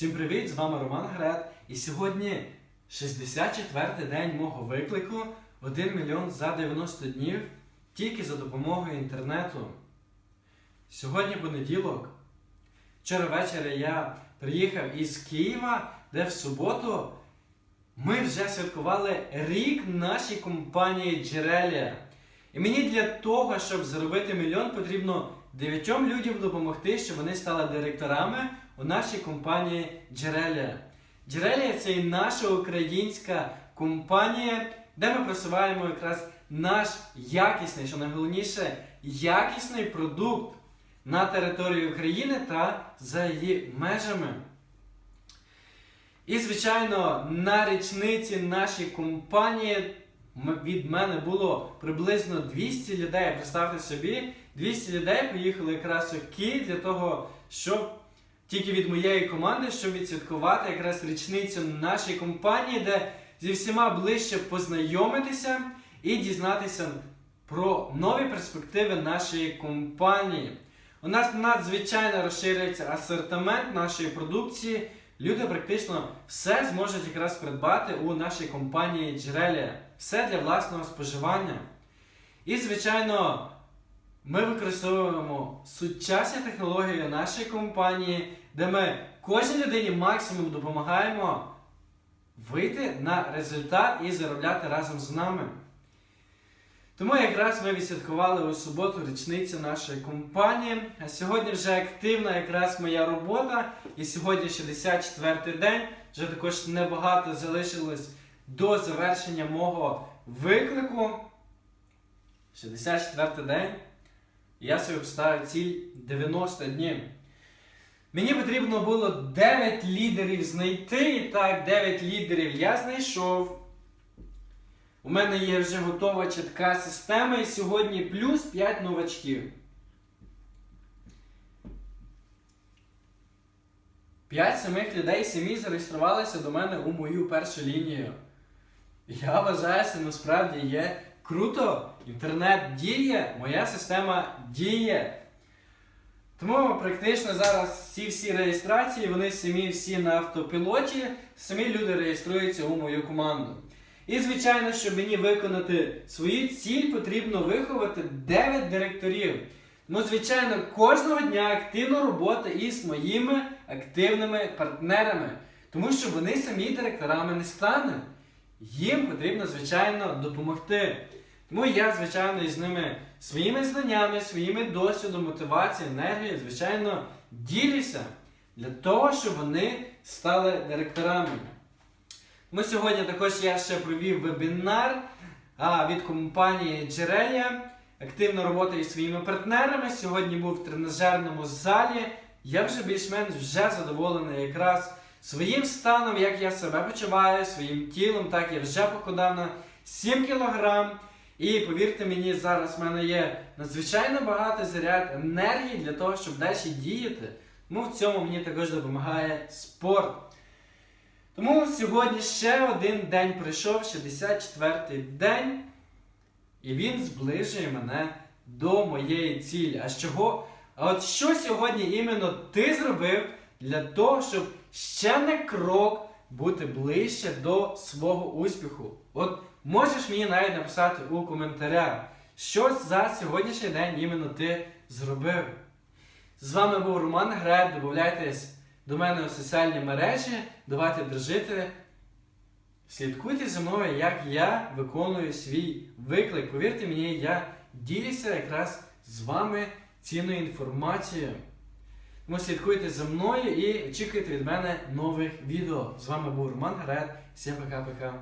Всім привіт! З вами Роман Грет. І сьогодні 64-й день мого виклику 1 мільйон за 90 днів тільки за допомогою інтернету. Сьогодні понеділок. Вчора ввечері я приїхав із Києва, де в суботу ми вже святкували рік нашій компанії Джерелія. І мені для того, щоб заробити мільйон, потрібно дев'ятьом людям допомогти, щоб вони стали директорами у нашій компанії Джерелія. Джерелія це і наша українська компанія, де ми просуваємо якраз наш якісний, що найголовніше, якісний продукт на території України та за її межами. І, звичайно, на річниці нашої компанії від мене було приблизно 200 людей. Представте собі, 200 людей поїхали якраз у Київ для того, щоб тільки від моєї команди, щоб відсвяткувати якраз річницю нашої компанії, де зі всіма ближче познайомитися і дізнатися про нові перспективи нашої компанії. У нас надзвичайно розширюється асортимент нашої продукції. Люди практично все зможуть якраз придбати у нашій компанії Джерелія. Все для власного споживання. І, звичайно, ми використовуємо сучасні технології нашої компанії, де ми кожній людині максимум допомагаємо вийти на результат і заробляти разом з нами. Тому якраз ми відсвяткували у суботу річницю нашої компанії. А сьогодні вже активна якраз моя робота. І сьогодні 64-й день. Вже також небагато залишилось до завершення мого виклику. 64-й день. Я собі поставив ціль 90 днів. Мені потрібно було 9 лідерів знайти. І так, 9 лідерів я знайшов. У мене є вже готова чітка система, і сьогодні плюс 5 новачків. 5 самих людей самі зареєструвалися до мене у мою першу лінію. Я вважаю, що насправді є круто. Інтернет діє, моя система діє. Тому практично зараз ці всі реєстрації, вони самі всі на автопілоті, самі люди реєструються у мою команду. І, звичайно, щоб мені виконати свою ціль, потрібно виховати 9 директорів. Ну, звичайно, кожного дня активна робота із моїми активними партнерами, тому що вони самі директорами не стануть. Їм потрібно, звичайно, допомогти. Тому я, звичайно, із ними своїми знаннями, своїми досвідом, мотивацією, енергією, звичайно, ділюся для того, щоб вони стали директорами. Ми сьогодні також я ще провів вебінар від компанії Джерелія. Активна робота із своїми партнерами. Сьогодні був в тренажерному залі. Я вже більш-менш вже задоволений якраз своїм станом, як я себе почуваю, своїм тілом. Так, я вже похудав на 7 кілограм. І повірте мені, зараз в мене є надзвичайно багато заряд енергії для того, щоб далі діяти. Тому в цьому мені також допомагає спорт. Тому сьогодні ще один день пройшов, 64-й день, і він зближує мене до моєї цілі. А чого? А от що сьогодні іменно ти зробив для того, щоб ще на крок бути ближче до свого успіху? От можеш мені навіть написати у коментарях, що за сьогоднішній день іменно ти зробив. З вами був Роман Греб. Додайтесь до мене у соціальні мережі, давайте дружити. Слідкуйте за мною, як я виконую свій виклик. Повірте мені, я ділюся якраз з вами цінною інформацією. Тому слідкуйте за мною і очікуйте від мене нових відео. З вами був Роман Гарет. Всім пока-пока.